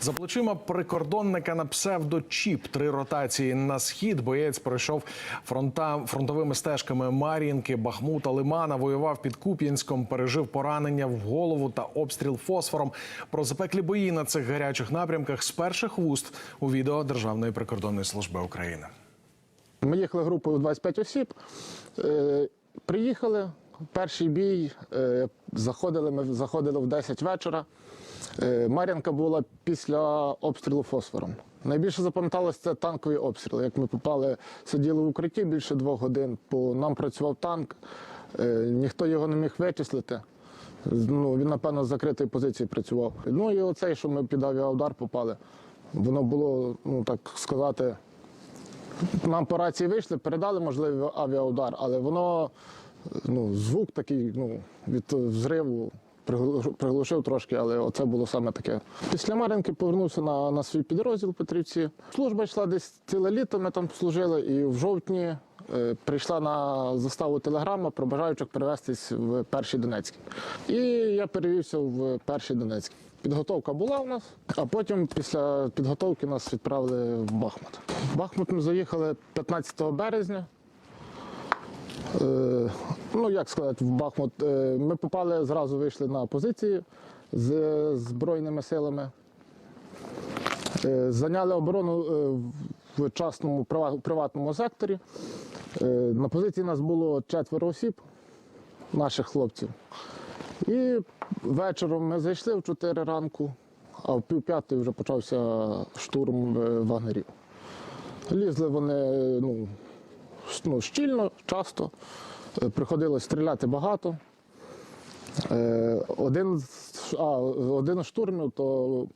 За плечима прикордонника на псевдочіп три ротації на схід. Боєць пройшов фронта фронтовими стежками Мар'їнки, Бахмута, Лимана. Воював під Куп'янськом, пережив поранення в голову та обстріл фосфором. Про запеклі бої на цих гарячих напрямках з перших вуст у відео Державної прикордонної служби України. Ми їхали групою 25 осіб. Е, приїхали, перший бій, е, заходили, ми заходили в 10 вечора. Е, Мар'янка була після обстрілу фосфором. Найбільше запам'яталося це танкові обстріли. Як ми попали, сиділи в укритті більше двох годин, по нам працював танк, е, ніхто його не міг вичислити. Ну, він, напевно, з закритої позиції працював. Ну і оцей, що ми під авіаудар попали, воно було, ну так сказати, нам по рації вийшли, передали можливий авіаудар, але воно ну, звук такий ну, від взриву приглушив трошки, але оце було саме таке. Після Мар'їнки повернувся на, на свій підрозділ Петрівці. Служба йшла десь ціле літо, ми там служили, і в жовтні е, прийшла на заставу телеграма про бажаючих перевестись в перший Донецький. І я перевівся в перший Донецький. Підготовка була у нас, а потім після підготовки нас відправили в Бахмут. В Бахмут ми заїхали 15 березня. Е, ну, як сказати, в Бахмут. Е, ми попали, зразу вийшли на позиції з Збройними силами. Е, зайняли оборону в частному приватному секторі. На позиції нас було четверо осіб, наших хлопців. І вечором ми зайшли в 4 ранку, а в пів п'ятої вже почався штурм вагнерів. Лізли вони ну, ну, щільно, часто. Е, Приходилось стріляти багато. Е, Один, а, один штурмів, то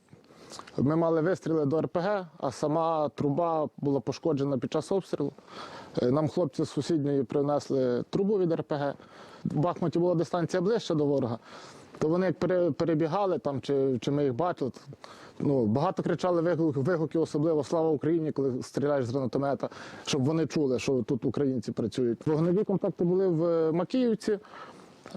ми мали вистріли до РПГ, а сама труба була пошкоджена під час обстрілу. Е, Нам хлопці з сусідньої принесли трубу від РПГ. В Бахмуті була дистанція ближче до ворога. То вони як перебігали там, чи, чи ми їх бачили. Ну, багато кричали вигук, вигуки, особливо Слава Україні, коли стріляєш з гранатомета, щоб вони чули, що тут українці працюють. Вогневі контакти були в Макіївці.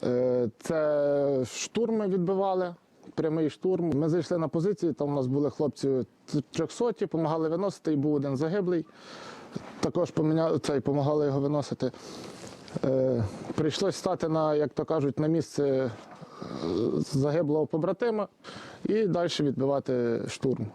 Е, Це штурми відбивали, прямий штурм. Ми зайшли на позиції, там у нас були хлопці 300, допомагали виносити, і був один загиблий. Також допомагали його виносити. Е, Прийшлось стати на, як то кажуть, на місце е, загиблого побратима і далі відбивати штурм.